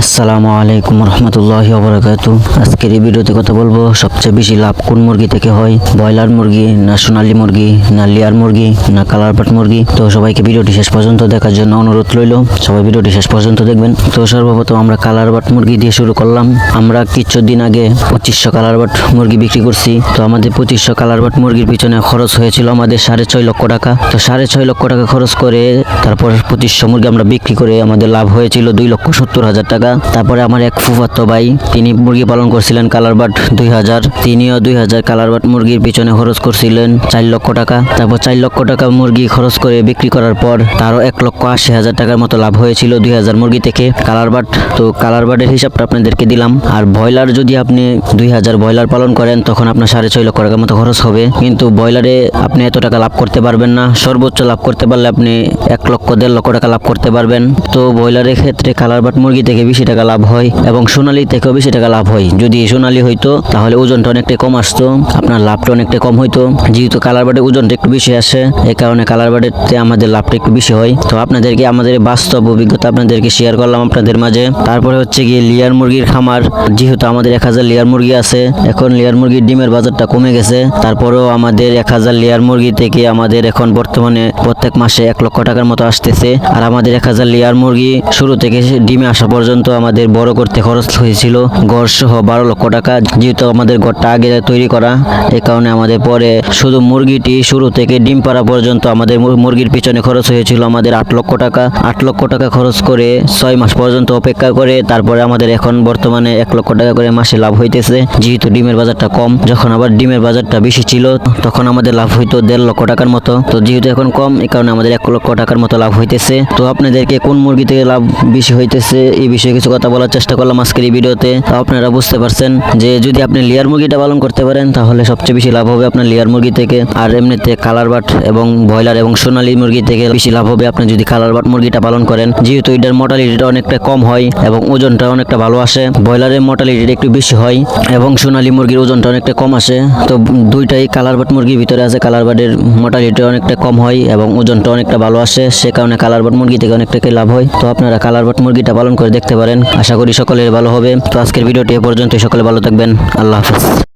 আসসালামু আলাইকুম রহমতুল্লাহি ওবরাকাতু আজকের এই ভিডিওতে কথা বলব, সবচেয়ে বেশি লাভ কোন মুরগি থেকে হয়? ব্রয়লার মুরগি, না সোনালী মুরগি, না লেয়ার মুরগি, না কালার পাট মুরগি? তো সবাইকে ভিডিওটি শেষ পর্যন্ত দেখার জন্য অনুরোধ রইল। সবাই ভিডিওটি শেষ পর্যন্ত দেখবেন। তো সর্বপ্রথম আমরা কালার বাট মুরগি দিয়ে শুরু করলাম। আমরা কিছুদিন আগে পঁচিশশো কালার বাট মুরগি বিক্রি করছি। তো আমাদের পঁচিশশো কালার বাট মুরগির পিছনে খরচ হয়েছিল আমাদের সাড়ে ছয় লক্ষ টাকা। তো সাড়ে ছয় লক্ষ টাকা খরচ করে তারপর পঁচিশশো মুরগি আমরা বিক্রি করে আমাদের লাভ হয়েছিল দুই লক্ষ সত্তর হাজার টাকা। তারপরে আমার এক ফুফাতো ভাই, তিনি মুরগি পালন করছিলেন কালার বাট দুই হাজার তিনিও দুই হাজার কালার বাট মুরগির পিছনে খরচ করছিলেন চার লক্ষ টাকা। তারপর চার লক্ষ টাকা মুরগি খরচ করে বিক্রি করার পর তারও এক লক্ষ আশি হাজার টাকার মতো লাভ হয়েছিল দুই হাজার মুরগি থেকে। কালার বাট, তো কালার বাটের হিসাবটা আপনাদেরকে দিলাম। আর ব্রয়লার যদি আপনি দুই হাজার ব্রয়লার পালন করেন, তখন আপনার সাড়ে ছয় লক্ষ টাকার মতো খরচ হবে। কিন্তু ব্রয়লারে আপনি এত টাকা লাভ করতে পারবেন না। সর্বোচ্চ লাভ করতে পারলে আপনি এক লক্ষ, দেড় লক্ষ টাকা লাভ করতে পারবেন। তো ব্রয়লারের ক্ষেত্রে কালার বাট মুরগি থেকে বেশি টাকা লাভ হয় এবং সোনালি থেকেও বেশি টাকা লাভ হয়। যদি সোনালি হইতো, তাহলে ওজনটা অনেকটা কম আসতো। আপনার লাভটা অনেকটা কম হইতো। যেহেতু কালার বাটের ওজনটা একটু বেশি আসে এই কারণে কালার বাটেতে আমাদের লাভটা একটু বেশি হয়। তো আপনাদেরকে আমাদের বাস্তব অভিজ্ঞতা আপনাদেরকে শেয়ার করলাম আপনাদের মাঝে। তারপরে হচ্ছে গিয়ে লিয়ার মুরগির খামার। যেহেতু আমাদের এক হাজার লেয়ার মুরগি আছে, এখন লেয়ার মুরগির ডিমের বাজারটা কমে গেছে। তারপরেও আমাদের এক হাজার লেয়ার মুরগি থেকে আমাদের এখন বর্তমানে প্রত্যেক মাসে এক লক্ষ টাকার মতো আসতেছে। আর আমাদের এক হাজার লেয়ার মুরগি শুরু থেকে ডিমে আসা পর্যন্ত আমাদের বড় করতে খরচ হয়েছিল গড় সহ বারো লক্ষ টাকা, যেহেতু আমাদের ঘরটা আগে তৈরি করা এই কারণে আমাদের পরে শুধু মুরগিটি শুরু থেকে ডিম পাড়া পর্যন্ত আমাদের মুরগির পিছনে খরচ হয়েছিল আমাদের আট লক্ষ টাকা। আট লক্ষ টাকা খরচ করে ছয় মাস পর্যন্ত অপেক্ষা করে, তারপরে আমাদের এখন বর্তমানে এক লক্ষ টাকা করে মাসে লাভ হইতেছে। যেহেতু ডিমের বাজারটা কম, যখন আবার ডিমের বাজারটা বেশি ছিল, তখন আমাদের লাভ হইতো দেড় লক্ষ টাকার মতো। তো যেহেতু এখন কম এই কারণে আমাদের এক লক্ষ টাকার মতো লাভ হইতেছে। তো আপনাদেরকে কোন মুরগি থেকে লাভ বেশি হইতেছে, এই বিষয়ে কিছু কথা বলার চেষ্টা করলাম আজকের এই ভিডিওতে। তো আপনারা বুঝতে পারছেন যে যদি আপনি লেয়ার মুরগিটা পালন করতে পারেন, তাহলে সবচেয়ে বেশি লাভ হবে আপনার লেয়ার মুরগি থেকে। আর এমনিতে কালার বাট এবং ব্রয়লার এবং সোনালী মুরগি থেকে বেশি লাভ হবে আপনি যদি কালার বাট মুরগিটা পালন করেন। যেহেতু এটার মর্টালিটিটা অনেকটা কম হয় এবং ওজনটা অনেকটা ভালো আসে, ব্রয়লারের মর্টালিটিটা একটু বেশি হয় এবং সোনালী মুরগির ওজনটা অনেকটা কম আসে। তো দুইটাই কালার বাট মুরগির ভিতরে আছে, কালার বাটের মর্টালিটি অনেকটা কম হয় এবং ওজনটা অনেকটা ভালো আসে, সে কারণে কালার বাট মুরগি থেকে অনেকটাকে লাভ হয়। তো আপনারা কালার বাট মুরগিটা পালন করে দেখতে পারেন। আশা করি সকলের ভালো হবে। তো আজকের ভিডিওটি এ পর্যন্ত সকলে ভালো থাকবেন। আল্লাহ হাফেজ।